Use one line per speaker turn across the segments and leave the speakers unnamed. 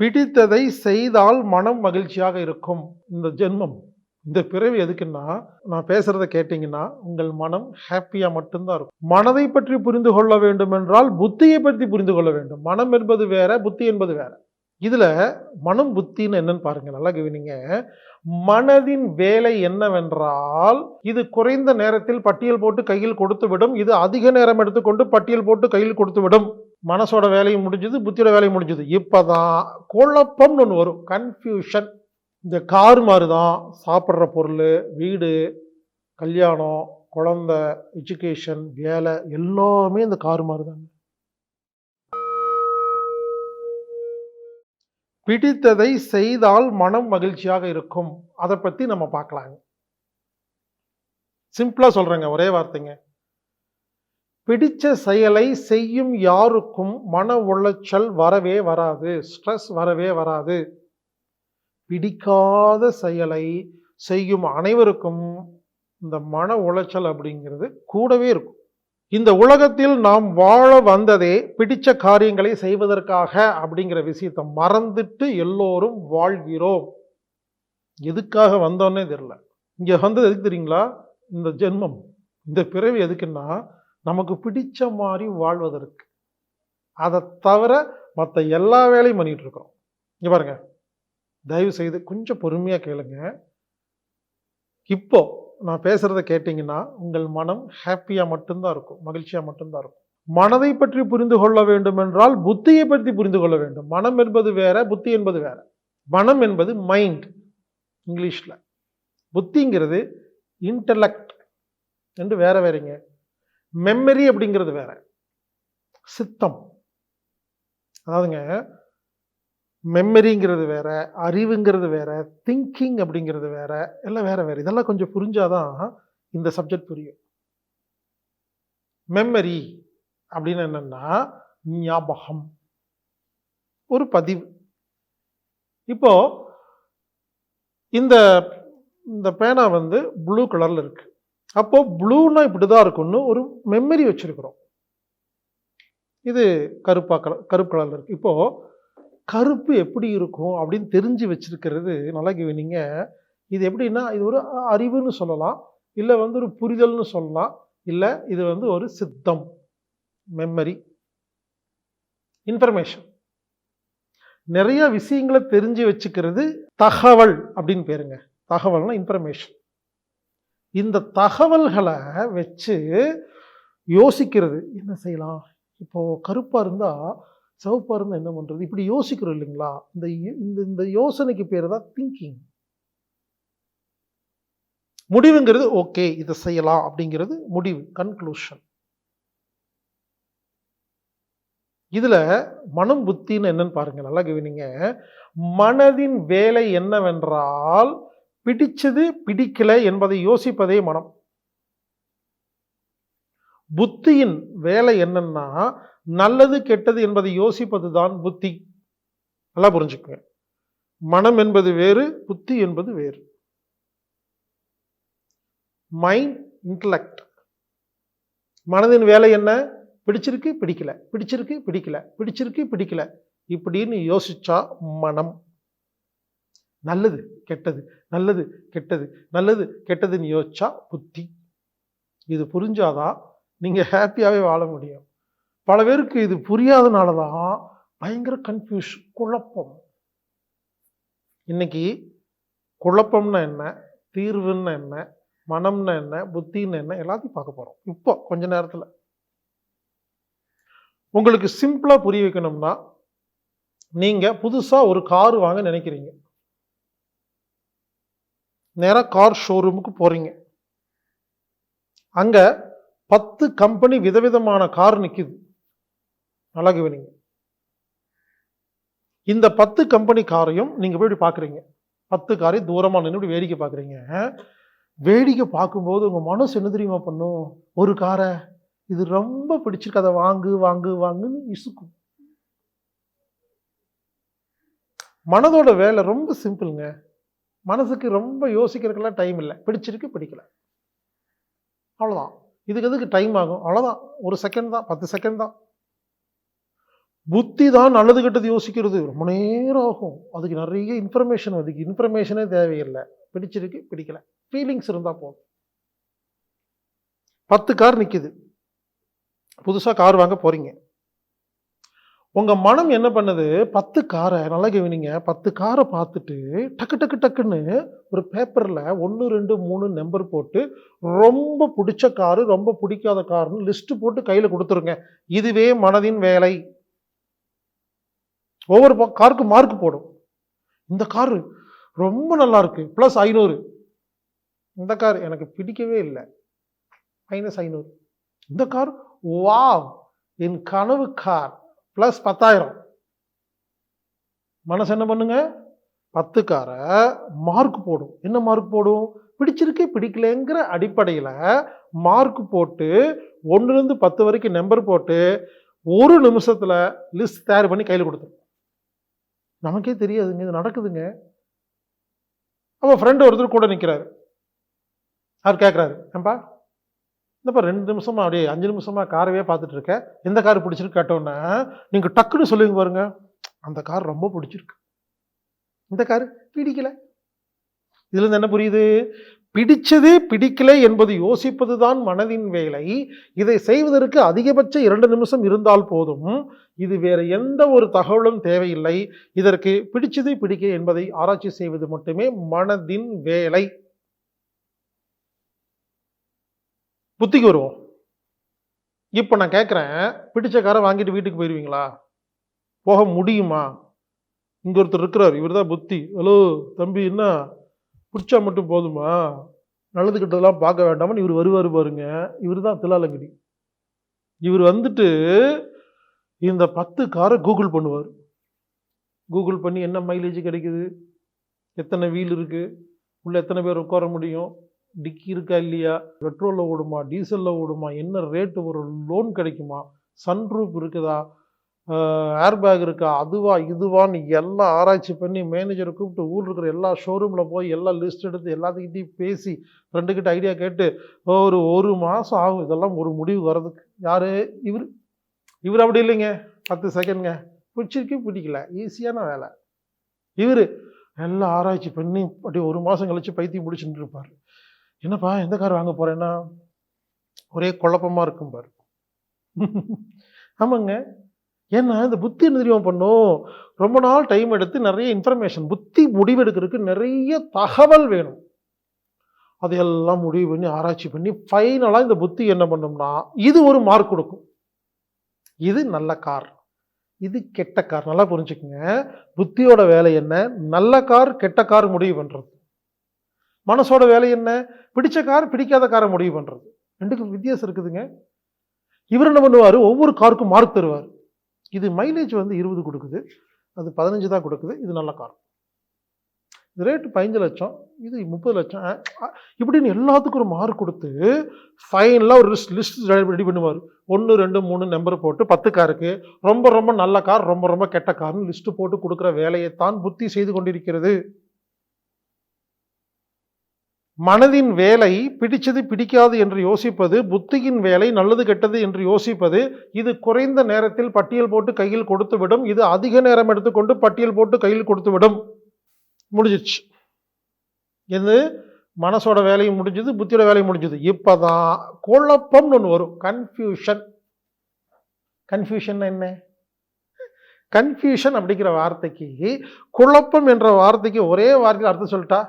பிடித்ததை செய்தால் மனம் மகிழ்ச்சியாக இருக்கும். இந்த ஜென்மம் இந்த பிறவி எதுக்குன்னா நான் பேசுறத கேட்டீங்கன்னா உங்கள் மனம் ஹாப்பியா மட்டும்தான் இருக்கும். மனதை பற்றி புரிந்து கொள்ள வேண்டும் என்றால் புத்தியை பற்றி புரிந்து கொள்ள வேண்டும். மனம் என்பது வேற புத்தி என்பது வேற. இதுல மனம் புத்தின்னு என்னன்னு பாருங்க நல்லா கவனிங்க. மனதின் வேலை என்னவென்றால் இது குறைந்த நேரத்தில் பட்டியல் போட்டு கையில் கொடுத்து விடும் இது அதிக நேரம் எடுத்துக்கொண்டு பட்டியல் போட்டு கையில் கொடுத்து விடும் மனசோட வேலையும் முடிஞ்சது புத்தியோட வேலையும் முடிஞ்சது. இப்போ தான் குழப்பம்னு ஒன்று வரும். கன்ஃபியூஷன் இந்த கார் மாதிரி தான் சாப்பிட்ற பொருள் வீடு கல்யாணம் குழந்த எஜுகேஷன் வேலை எல்லாமே இந்த கார் மாதிரி தாங்க பிடித்ததை செய்தால் மனம் மகிழ்ச்சியாக இருக்கும். அதை பற்றி நம்ம பார்க்கலாங்க. சிம்பிளாக சொல்கிறேங்க ஒரே வார்த்தைங்க. பிடித்த செயலை செய்யும் யாருக்கும் மன உளைச்சல் வரவே வராது ஸ்ட்ரெஸ் வரவே வராது. பிடிக்காத செயலை செய்யும் அனைவருக்கும் இந்த மன உளைச்சல் அப்படிங்கிறது கூடவே இருக்கும். இந்த உலகத்தில் நாம் வாழ வந்ததே பிடித்த காரியங்களை செய்வதற்காக அப்படிங்கிற விஷயத்தை மறந்துட்டு எல்லோரும் வாழ்கிறோம். எதுக்காக வந்தோன்னே தெரில இங்கே வந்தது எதுக்கு தெரியுங்களா? இந்த ஜென்மம். இந்த பிறவி எதுக்குன்னா நமக்கு பிடிச்ச மாதிரி வாழ்வதற்கு. அதை தவிர மற்ற எல்லா வேலையும் பண்ணிகிட்டு இருக்கோம். இங்கே பாருங்க. தயவு செய்து கொஞ்சம் பொறுமையாக கேளுங்க. இப்போ நான் பேசுகிறத கேட்டிங்கன்னா உங்கள் மனம் ஹாப்பியாக மட்டும்தான் இருக்கும். மகிழ்ச்சியாக மட்டும்தான் இருக்கும். மனதை பற்றி புரிந்து கொள்ள வேண்டும் என்றால் புத்தியை பற்றி புரிந்து கொள்ள வேண்டும். மனம் என்பது வேற புத்தி என்பது வேற. மனம் என்பது மைண்ட் இங்கிலீஷில். புத்திங்கிறது இன்டலெக்ட் என்று வேற வேறங்க. மெமரி அப்படிங்கிறது வேற. சித்தம். அதாவதுங்க மெமரிங்கிறது வேற அறிவுங்கிறது வேற திங்கிங் அப்படிங்கிறது வேற எல்லாம் வேற வேற. இதெல்லாம் கொஞ்சம் புரிஞ்சாதான் இந்த சப்ஜெக்ட் புரியும். மெமரி அப்படின்னு என்னன்னா ஞாபகம். ஒரு பதிவு. இப்போ இந்த இந்த பேனா வந்து ப்ளூ கலர்ல இருக்கு. அப்போது ப்ளூனா இப்படிதான் இருக்கும்னு ஒரு மெமரி வச்சுருக்குறோம். இது கருப்பாக கலர் கருப்பு கலரில் இருக்குது இப்போது கருப்பு எப்படி இருக்கும் அப்படின்னு தெரிஞ்சு வச்சிருக்கிறது நல்லா கவனிங்க. இது எப்படின்னா இது ஒரு அறிவுன்னு சொல்லலாம். இல்லை வந்து ஒரு புரிதல்னு சொல்லலாம். இல்லை இது வந்து ஒரு சித்தம் மெமரி இன்ஃபர்மேஷன் நிறைய விஷயங்களை தெரிஞ்சு வச்சுக்கிறது தகவல் அப்படின்னு பேருங்க. தகவல்னா இன்ஃபர்மேஷன் இந்த தகவல்களை வச்சு யோசிக்கிறது. என்ன செய்யலாம்? இப்போது கருப்பாக இருந்தால் சிவப்பாக இருந்தால் என்ன பண்ணுறது இப்படி யோசிக்கிறோம் இல்லைங்களா? இந்த யோ- இந்த இந்த யோசனைக்கு பேர் தான் திங்கிங் முடிவுங்கிறது ஓகே இதை செய்யலாம் அப்படிங்கிறது முடிவு கன்க்ளூஷன் இதில் மனம் புத்தின்னு என்னன்னு பாருங்கள் நல்லா கவனிங்க. மனதின் வேலை என்னவென்றால் பிடிச்சது பிடிக்கல என்பதை யோசிப்பதே மனம். புத்தியின் வேலை என்னன்னா நல்லது கெட்டது என்பதை யோசிப்பது தான் புத்தி. நல்லா புரிஞ்சுக்குங்க. மனம் என்பது வேறு புத்தி என்பது வேறு. மைண்ட் இன்டலெக்ட் மனதின் வேலை என்ன? பிடிச்சிருக்கு பிடிக்கல. பிடிச்சிருக்கு பிடிக்கல. பிடிச்சிருக்கு பிடிக்கல. இப்படின்னு யோசிச்சா மனம். நல்லது கெட்டது நல்லது கெட்டது நல்லது கெட்டதுன்னு யோசிச்சா புத்தி. இது புரிஞ்சாதான் நீங்கள் ஹாப்பியாகவே வாழ முடியும். பல பேருக்கு இது புரியாதனால தான் பயங்கர கன்ஃபியூஸ் குழப்பம். இன்னைக்கு குழப்பம்னா என்ன தீர்வுன்னா என்ன மனம்னா என்ன புத்தின்னு என்ன எல்லாத்தையும் பார்க்க போகிறோம் இப்போ கொஞ்ச நேரத்தில். உங்களுக்கு சிம்பிளாக புரிய வைக்கணும்னா நீங்கள் புதுசாக ஒரு கார் வாங்க நினைக்கிறீங்க. நேராக கார் ஷோரூமுக்கு போகிறீங்க அங்கே பத்து கம்பெனி விதவிதமான கார் நிற்கிது நல்லா கவனிங்க. இந்த பத்து கம்பெனி காரையும் நீங்கள் போய் இப்படி பார்க்குறீங்க பத்து காரையும் தூரமாக நின்று இப்படி வேடிக்கை பார்க்குறீங்க வேடிக்கை பார்க்கும்போது உங்கள் மனசு என்ன தெரியுமா பண்ணும்? ஒரு காரை இது ரொம்ப பிடிச்சிருக்கு. அதை வாங்கு வாங்கு வாங்குன்னு இசுக்கும். மனதோட வேலை ரொம்ப சிம்பிளுங்க மனசுக்கு ரொம்ப யோசிக்கிறதுக்கெல்லாம் டைம் இல்லை. பிடிச்சிருக்கு பிடிக்கல. அவ்வளோதான் இதுக்கு எதுக்கு டைம் ஆகும்? அவ்வளோதான் ஒரு செகண்ட் தான் பத்து செகண்ட் தான். புத்தி தான் நல்லது கெட்டது யோசிக்கிறது. ரொம்ப நேரம் ஆகும். அதுக்கு நிறைய இன்ஃபர்மேஷன் அதுக்கு இன்ஃபர்மேஷனே தேவையில்லை. பிடிச்சிருக்கு பிடிக்கல. ஃபீலிங்ஸ் இருந்தால் போதும். பத்து கார் நிற்கிது புதுசாக கார் வாங்க போகிறீங்க உங்கள் மனம் என்ன பண்ணுது? பத்து காரை நல்லா கவனிங்க. பத்து காரை பார்த்துட்டு டக்கு டக்கு டக்குன்னு ஒரு பேப்பரில் ஒன்று ரெண்டு மூணு நம்பர் போட்டு ரொம்ப பிடிச்ச காரு ரொம்ப பிடிக்காத காருன்னு லிஸ்ட்டு போட்டு கையில் கொடுத்துருங்க. இதுவே மனதின் வேலை. ஒவ்வொரு காருக்கு மார்க் போடும். இந்த காரு ரொம்ப நல்லா இருக்கு. ப்ளஸ் ஐநூறு. இந்த கார் எனக்கு பிடிக்கவே இல்லை. மைனஸ் ஐநூறு. இந்த கார் வாவ்! என் கனவு கார். ப்ளஸ் பத்தாயிரம். மனசு என்ன பண்ணுங்க? பத்துக்கார மார்க் போடும். என்ன மார்க் போடும்? பிடிச்சிருக்கு பிடிக்கலங்கிற அடிப்படையில் மார்க் போட்டு ஒன்றுலேருந்து பத்து வரைக்கும் நம்பர் போட்டு ஒரு நிமிஷத்தில் லிஸ்ட் தயார் பண்ணி கையில் கொடுத்துரும். நமக்கே தெரியாதுங்க இது நடக்குதுங்க. அவன் ஃப்ரெண்டு ஒருத்தர் கூட நிற்கிறாரு அவர் கேட்குறாரு ஏன்பா? இந்தப்பா ரெண்டு நிமிஷமாக அப்படியே அஞ்சு நிமிஷமாக காரவே பார்த்துட்டு இருக்க எந்த கார் பிடிச்சிருக்கு கேட்டோன்னே நீங்கள் டக்குன்னு சொல்லுங்க பாருங்க. அந்த கார் ரொம்ப பிடிச்சிருக்கு. இந்த கார் பிடிக்கல. இதுலேருந்து என்ன புரியுது? பிடிச்சது பிடிக்கல என்பது யோசிப்பதுதான் மனதின் வேலை. இதை செய்வதற்கு அதிகபட்ச இரண்டு நிமிஷம் இருந்தால் போதும். இது வேறு எந்த ஒரு தகவலும் தேவையில்லை. இதற்கு பிடிச்சது பிடிக்க என்பதை ஆராய்ச்சி செய்வது மட்டுமே மனதின் வேலை. புத்திக்கு வருவோம். இப்போ நான் கேட்குறேன் பிடிச்ச காரை வாங்கிட்டு வீட்டுக்கு போயிடுவீங்களா? போக முடியுமா? இங்கே ஒருத்தர் இருக்கிறார் இவர் தான் புத்தி. ஹலோ தம்பி என்ன? பிடிச்சா மட்டும் போதுமா? நல்லது கிட்டதெல்லாம் பார்க்க வேண்டாம்னு இவர் வருவார் பாருங்க. இவர் தான் திலாலங்கடி இவர் வந்துட்டு இந்த பத்து காரை கூகுள் பண்ணுவார். கூகுள் பண்ணி என்ன மைலேஜ் கிடைக்குது? எத்தனை வீல் இருக்குது உள்ளே எத்தனை பேர் உட்கார முடியும்? டிக்கி இருக்கா இல்லையா? பெட்ரோலில் ஓடுமா டீசலில் ஓடுமா என்ன ரேட்டு வரும் லோன் கிடைக்குமா? சன்ரூப் இருக்குதா? ஏர் பேக் இருக்கா? அதுவா இதுவான்னு எல்லாம் ஆராய்ச்சி பண்ணி மேனேஜரை கூப்பிட்டு ஊர் இருக்கிற எல்லா ஷோரூமில் போய் எல்லாம் லிஸ்ட் எடுத்து எல்லாத்துக்கிட்டையும் பேசி ரெண்டுக்கிட்ட ஐடியா கேட்டு ஒரு ஒரு மாதம் ஆகும். இதெல்லாம் ஒரு முடிவு வர்றதுக்கு. யார்? இவர். இவர் அப்படி இல்லைங்க. பத்து செகண்ட்ங்க பிடிச்சிருக்கு பிடிக்கல. ஈஸியான வேலை. இவர். எல்லாம் ஆராய்ச்சி பண்ணி அப்படியே ஒரு மாதம் கழித்து பைத்தியம் பிடிச்சிட்டு இருப்பார். என்னப்பா எந்த கார் வாங்க போறேன்னா? ஒரே குழப்பமா இருக்கும் பாரு. ஆமாங்க. ஏன்னா இந்த புத்தி என்ன தெரியுமா பண்ணும்? ரொம்ப நாள் டைம் எடுத்து நிறைய இன்ஃபர்மேஷன் புத்தி முடிவெடுக்கிறதுக்கு நிறைய தகவல் வேணும். அதையெல்லாம் முடிவு பண்ணி ஆராய்ச்சி பண்ணி ஃபைனலாக இந்த புத்தி என்ன பண்ணோம்னா இது ஒரு மார்க் கொடுக்கும். இது நல்ல கார் இது கெட்ட கார் நல்லா புரிஞ்சுக்குங்க. புத்தியோட வேலை என்ன? நல்ல கார் கெட்ட கார் முடிவு பண்ணுறது மனசோட வேலை என்ன? பிடிச்ச கார் பிடிக்காத காரை முடிவு பண்ணுறது ரெண்டுக்கும் வித்தியாசம் இருக்குதுங்க. இவர் என்ன பண்ணுவார்? ஒவ்வொரு காருக்கும் மார்க் தருவார். இது மைலேஜ் வந்து இருபது கொடுக்குது. அது பதினஞ்சு தான் கொடுக்குது. இது நல்ல கார். இது ரேட்டு பதினஞ்சு லட்சம். இது முப்பது லட்சம். இப்படின்னு எல்லாத்துக்கும் ஒரு மார்க் கொடுத்து ஃபைனலாக ஒரு லிஸ்ட் லிஸ்ட் ரெடி பண்ணுவார். ஒன்று ரெண்டு மூணு நம்பர் போட்டு பத்து காருக்கு. ரொம்ப ரொம்ப நல்ல கார் ரொம்ப ரொம்ப கெட்ட கார்னு லிஸ்ட்டு போட்டு கொடுக்குற வேலையைத்தான் புத்தி செய்து கொண்டிருக்கிறது. மனதின் வேலை பிடிச்சது பிடிக்காது என்று யோசிப்பது புத்தியின் வேலை நல்லது கெட்டது என்று யோசிப்பது இது குறைந்த நேரத்தில் பட்டியல் போட்டு கையில் கொடுத்து விடும் இது அதிக நேரம் எடுத்துக்கொண்டு பட்டியல் போட்டு கையில் கொடுத்து விடும். முடிஞ்சிச்சு இது மனசோட வேலையும் முடிஞ்சது புத்தியோட வேலையும் முடிஞ்சது. இப்பதான் குழப்பம்னு ஒன்று வரும். கன்ஃபியூஷன் கன்ஃபியூஷன் என்ன? கன்ஃபியூஷன் அப்படிங்கிற வார்த்தைக்கு குழப்பம் என்ற வார்த்தைக்கு ஒரே வார்த்தையில் அர்த்தம் சொல்லிட்டா?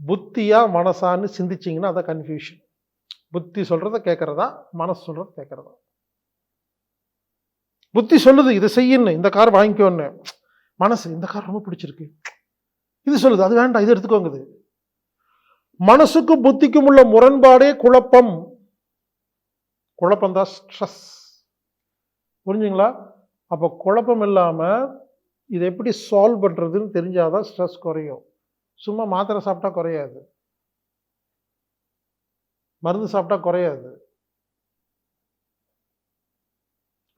புத்தியா மனசான்னு சிந்திச்சிங்கன்னா அதான் கன்ஃபியூஷன் புத்தி சொல்கிறத கேட்குறதா மனசு சொல்கிறத கேட்கறதா புத்தி சொல்லுது இதை செய்யணும் இந்த கார் வாங்கிக்கோன்னு. மனசு இந்த கார் ரொம்ப பிடிச்சிருக்கு. இது சொல்லுது அது வேண்டாம் இது எடுத்துக்கோங்குது. மனசுக்கும் புத்திக்கும் உள்ள முரண்பாடே குழப்பம். குழப்பம் தான் ஸ்ட்ரெஸ் புரிஞ்சுங்களா? அப்போ குழப்பம் இல்லாமல் இதை எப்படி சால்வ் பண்ணுறதுன்னு தெரிஞ்சாதான் ஸ்ட்ரெஸ் குறையும். சும்மா மாத்திரை சாப்பிட்டா குறையாது. மருந்து சாப்பிட்டா குறையாது.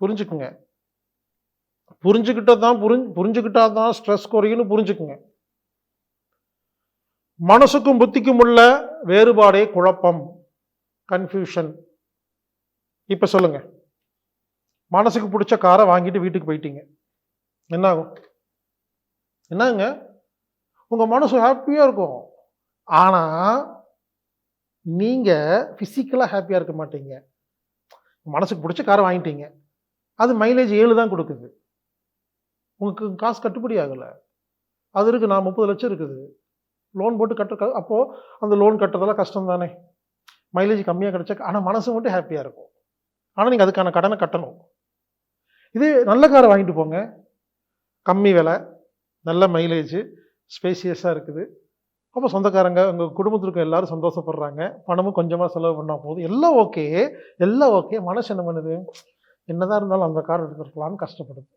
புரிஞ்சுக்குங்க. புரிஞ்சுக்கிட்டா தான் புரிஞ்சு புரிஞ்சுக்கிட்டா தான் ஸ்ட்ரெஸ் குறையும்னு புரிஞ்சுக்குங்க. மனசுக்கும் புத்திக்கும் உள்ள வேறுபாடே குழப்பம் கன்ஃபியூஷன் இப்போ சொல்லுங்க. மனசுக்கு பிடிச்ச காரை வாங்கிட்டு வீட்டுக்கு போயிட்டீங்க. என்ன ஆகும் என்னங்க உங்கள் மனசு ஹாப்பியாக இருக்கும். ஆனால் நீங்கள் ஃபிசிக்கலாக ஹாப்பியாக இருக்க மாட்டீங்க. மனசுக்கு பிடிச்ச காரை வாங்கிட்டீங்க. அது மைலேஜ் ஏழு தான் கொடுக்குது. உங்களுக்கு காசு கட்டுப்படி ஆகலை. அது இருக்குது நான் முப்பது லட்சம் இருக்குது. லோன் போட்டு கட்டுற அப்போது அந்த லோன் கட்டுறதெல்லாம் கஷ்டம் தானே மைலேஜ் கம்மியாக கிடைச்சா ஆனால் மனசு மட்டும் ஹாப்பியாக இருக்கும். ஆனால் நீங்கள் அதுக்கான கடனை கட்டணும். இதே நல்ல காரை வாங்கிட்டு போங்க. கம்மி விலை நல்ல மைலேஜ் ஸ்பேசியஸாக இருக்குது. அப்போ சொந்தக்காரங்க. உங்கள் குடும்பத்தில் இருக்க எல்லாரும் சந்தோஷப்படுறாங்க. பணமும் கொஞ்சமாக செலவு பண்ணால் போதும். எல்லாம் ஓகே எல்லாம் ஓகே மனசு என்ன பண்ணுது? என்னதான் இருந்தாலும் அந்த கார் எடுத்துருக்கலாம்னு கஷ்டப்படுது.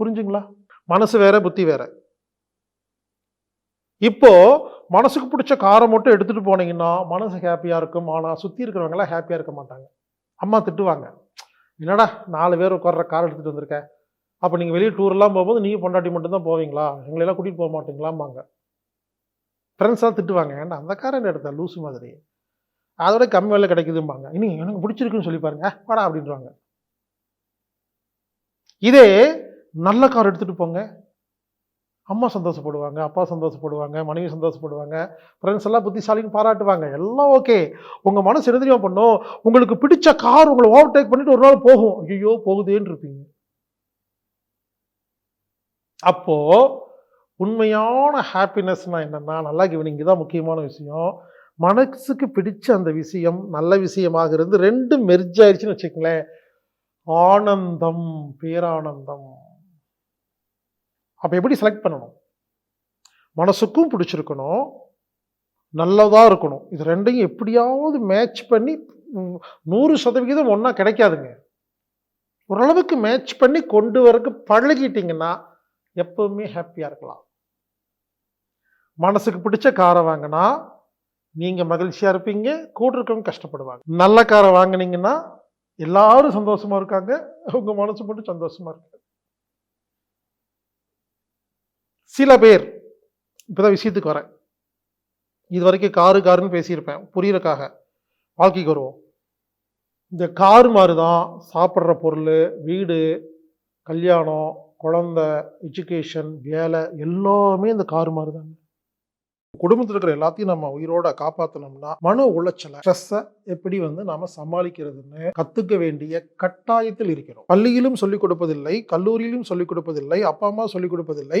புரிஞ்சுங்களா? மனசு வேற புத்தி வேற. இப்போ மனசுக்கு பிடிச்ச காரை மட்டும் எடுத்துகிட்டு போனீங்கன்னா மனசு ஹாப்பியாக இருக்கும். ஆனால் சுற்றி இருக்கிறவங்களாம் ஹாப்பியாக இருக்க மாட்டாங்க. அம்மா திட்டுவாங்க. என்னடா நாலு பேர் உட்கார்ற கார் எடுத்துகிட்டு வந்திருக்கேன் அப்போ நீங்கள் வெளியே டூர்லாம் போகும்போது நீங்கள் பொண்டாட்டி மட்டும் தான் போவீங்களா? எங்களை எல்லாம் போக மாட்டீங்களாம்பாங்க. ஃப்ரெண்ட்ஸ் எல்லாம் திட்டுவாங்க. ஏன்னா அந்த காரை என்ன எடுத்த? லூசு மாதிரி. அதோட கம்மி வேலை கிடைக்குதும்பாங்க. இனி எனக்கு பிடிச்சிருக்குன்னு சொல்லி பாருங்க. வாடா அப்படின்றாங்க. இதே நல்ல கார் எடுத்துகிட்டு போங்க. அம்மா சந்தோஷப்படுவாங்க அப்பா சந்தோஷப்படுவாங்க மனைவி சந்தோஷப்படுவாங்க. ஃப்ரெண்ட்ஸ் எல்லாம் புத்திசாலின்னு பாராட்டுவாங்க. எல்லாம் ஓகே உங்கள் மனசு என்ன தெரியுமா பண்ணும்? உங்களுக்கு பிடிச்ச கார் உங்களை ஓவர்டேக் பண்ணிட்டு ஒரு நாள் போகும். ஐயோ போகுதேன்னு இருப்பீங்க. அப்போது உண்மையான ஹாப்பினஸ்னால் என்னென்னா நல்லா கவனிங்க தான் முக்கியமான விஷயம். மனசுக்கு பிடிச்ச அந்த விஷயம் நல்ல விஷயமாக இருந்து ரெண்டும் மெர்ஜ் ஆயிடுச்சுன்னு வச்சுக்கங்களேன். ஆனந்தம் பேரானந்தம். அப்போ எப்படி செலக்ட் பண்ணணும்? மனசுக்கும் பிடிச்சிருக்கணும் நல்லதாக இருக்கணும். இது ரெண்டையும் எப்படியாவது மேட்ச் பண்ணி நூறு சதவிகிதம் ஒன்றா கிடைக்காதுங்க. ஓரளவுக்கு மேட்ச் பண்ணி கொண்டு வரக்கு பழகிட்டிங்கன்னா எப்பவுமே ஹாப்பியாக இருக்கலாம். மனசுக்கு பிடிச்ச காரை வாங்கினா நீங்கள் மகிழ்ச்சியாக இருப்பீங்க கூட இருக்கவங்க கஷ்டப்படுவாங்க. நல்ல காரை வாங்குனீங்கன்னா எல்லாரும் சந்தோஷமாக இருக்காங்க உங்கள் மனசு மட்டும் சந்தோஷமாக இருக்கு சில பேர் இப்போதான் விஷயத்துக்கு வரேன். இது வரைக்கும் காரு காருன்னு பேசியிருப்பேன் புரியறக்காக வாழ்க்கைக்கு வருவோம். இந்த காரு மாதிரி தான் சாப்பிட்ற பொருள் வீடு கல்யாணம் குழந்தை எஜுகேஷன் வேலை எல்லாமே இந்த காரு மாதிரி தாங்க குடும்பத்தில் இருக்கிற எல்லாத்தையும் நம்ம உயிரோட காப்பாற்றணும்னா மன உளைச்சலை ஸ்ட்ரெஸ்ஸை எப்படி வந்து நாம் சமாளிக்கிறதுன்னு கற்றுக்க வேண்டிய கட்டாயத்தில் இருக்கிறோம். பள்ளியிலும் சொல்லிக் கொடுப்பதில்லை கல்லூரியிலும் சொல்லிக் கொடுப்பதில்லை அப்பா அம்மா சொல்லிக் கொடுப்பதில்லை